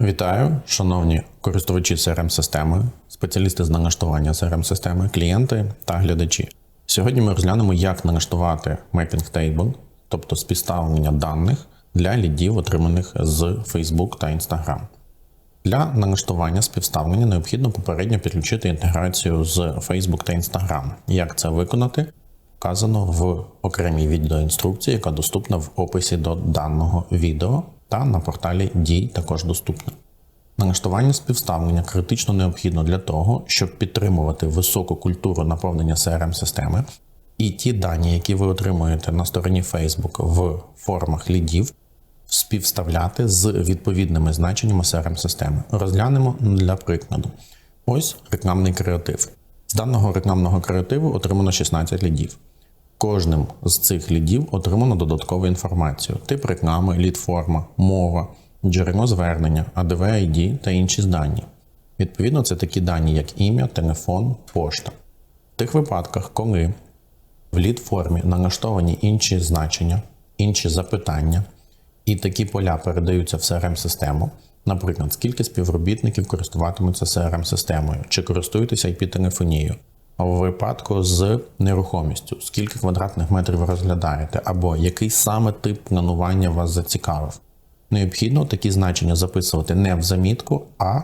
Вітаю, шановні користувачі crm системи спеціалісти з налаштування crm системи клієнти та глядачі. Сьогодні ми розглянемо, як налаштувати Mapping Table, тобто співставлення даних для лідів, отриманих з Facebook та Instagram. Для налаштування співставлення необхідно попередньо підключити інтеграцію з Facebook та Instagram. Як це виконати? Вказано в окремій відеоінструкції, яка доступна в описі до даного відео та на порталі Дій також доступна. Налаштування співставлення критично необхідно для того, щоб підтримувати високу культуру наповнення crm системи і ті дані, які ви отримуєте на стороні Facebook в формах лідів, співставляти з відповідними значеннями crm системи Розглянемо для прикладу. Ось рекламний креатив. З даного рекламного креативу отримано 16 лідів. Кожним з цих лідів отримано додаткову інформацію: тип реклами, лід-форма, мова, джерело звернення, ADV ID та інші дані. Відповідно, це такі дані, як ім'я, телефон, пошта. В тих випадках, коли в лід-формі налаштовані інші значення, інші запитання, і такі поля передаються в CRM-систему, наприклад, скільки співробітників користуватимуться CRM-системою, чи користуєтеся IP-телефонією, у випадку з нерухомістю, скільки квадратних метрів ви розглядаєте, або який саме тип планування вас зацікавив. Необхідно такі значення записувати не в замітку, а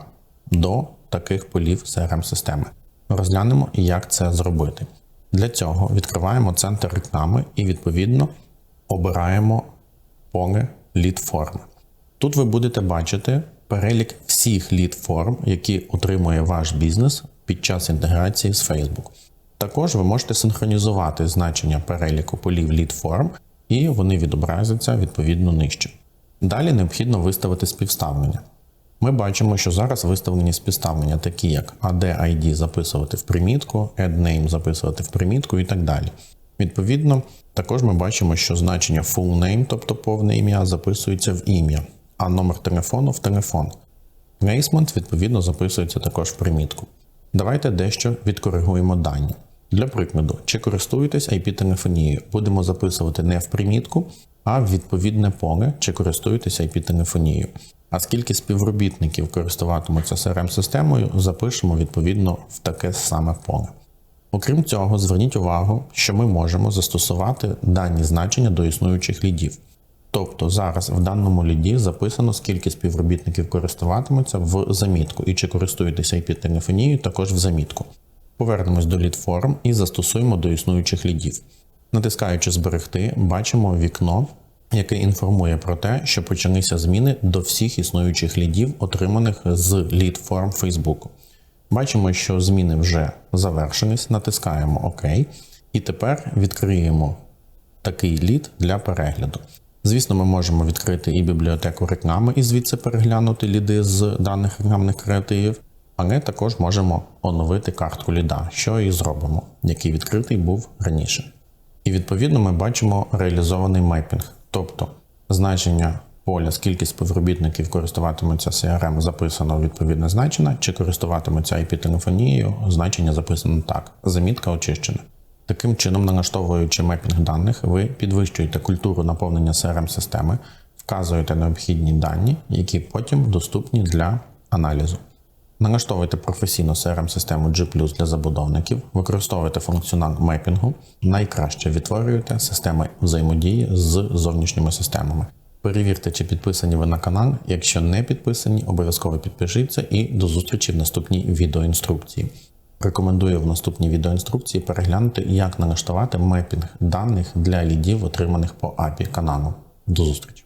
до таких полів CRM-системи. Розглянемо, як це зробити. Для цього відкриваємо центр реклами і, відповідно, обираємо поле лід форми. Тут ви будете бачити перелік всіх лід форм, які отримує ваш бізнес під час інтеграції з Facebook. Також ви можете синхронізувати значення переліку полів форм, і вони відобразяться відповідно нижче. Далі необхідно виставити співставлення. Ми бачимо, що зараз виставлені співставлення, такі як AD ID записувати в примітку, Add Name записувати в примітку і так далі. Відповідно, також ми бачимо, що значення full name, тобто повне ім'я, записується в ім'я, а номер телефону в телефон. Placement, відповідно, записується також в примітку. Давайте дещо відкоригуємо дані. Для прикладу, чи користуєтесь IP-телефонією, будемо записувати не в примітку, а в відповідне поле, чи користуєтесь IP-телефонією. А скільки співробітників користуватимуться CRM-системою, запишемо відповідно в таке саме поле. Окрім цього, зверніть увагу, що ми можемо застосувати дані значення до існуючих лідів. Тобто зараз в даному ліді записано, скільки співробітників користуватимуться в замітку, і чи користуєтеся IP-телефонією також в замітку. Повернемось до лід форм і застосуємо до існуючих лідів. Натискаючи Зберегти, бачимо вікно, яке інформує про те, що почалися зміни до всіх існуючих лідів, отриманих з лід форм Facebook. Бачимо, що зміни вже завершились, натискаємо ОК. І тепер відкриємо такий лід для перегляду. Звісно, ми можемо відкрити і бібліотеку реклами і звідси переглянути ліди з даних рекламних креативів, але також можемо оновити картку ліда, що і зробимо, який відкритий був раніше. І відповідно ми бачимо реалізований мейпінг, тобто значення поля, скільки співробітників користуватимуться CRM, записано відповідне значення, чи користуватимуться IP-телефонією, значення записано так. Замітка очищена. Таким чином, налаштовуючи мепінг даних, ви підвищуєте культуру наповнення CRM-системи, вказуєте необхідні дані, які потім доступні для аналізу. Налаштовуйте професійну CRM-систему G для забудовників, використовуйте функціонал мепінгу, найкраще відтворюєте системи взаємодії з зовнішніми системами. Перевірте, чи підписані ви на канал. Якщо не підписані, обов'язково підпишіться і до зустрічі в наступній відеоінструкції. Рекомендую в наступній відеоінструкції переглянути, як налаштувати мепінг даних для лідів, отриманих по API каналу. До зустрічі!